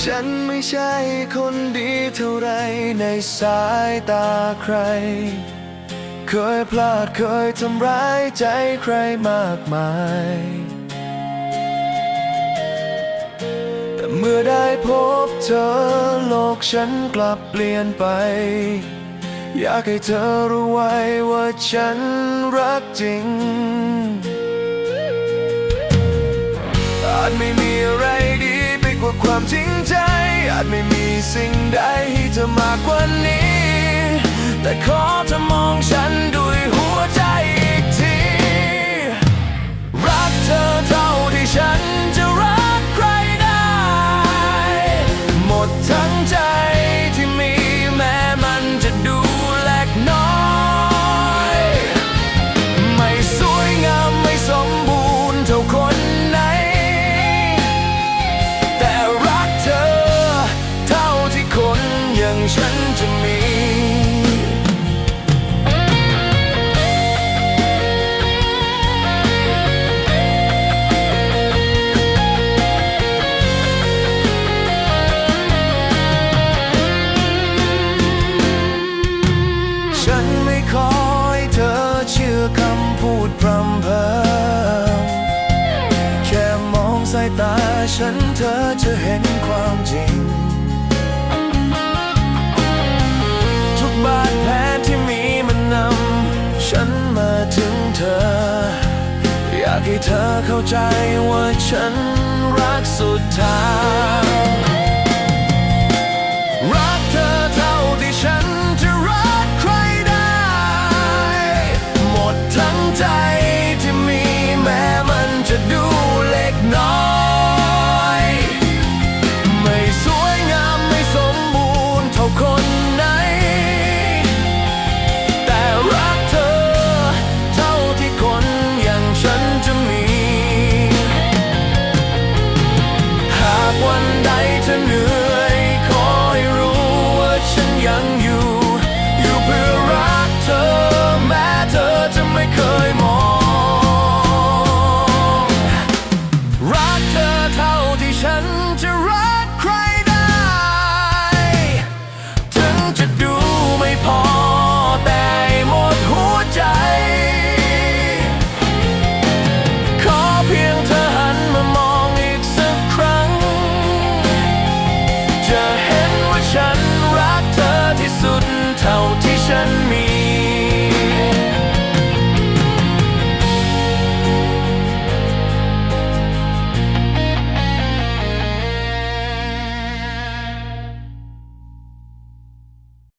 ฉันไม่ใช่คนดีเท่าไรในสายตาใคร เคยพลาดเคยทำร้ายใจใครมากมาย แต่เมื่อได้พบเธอโลกฉันกลับเปลี่ยนไป อยากให้เธอรู้ไว้ว่าฉันรักจริงอาจไม่มี ความจริงใจ อาจไม่มีสิ่งใดให้เธอมากกว่านี้ แต่ขอเธอมองฉันด้วยหัวใจายตาฉันเธอจะเห็นความจริง ทุกบาดแผลที่มีมันนำฉันมาถึงเธอ อยากให้เธอเข้าใจว่าฉันรักสุดทาง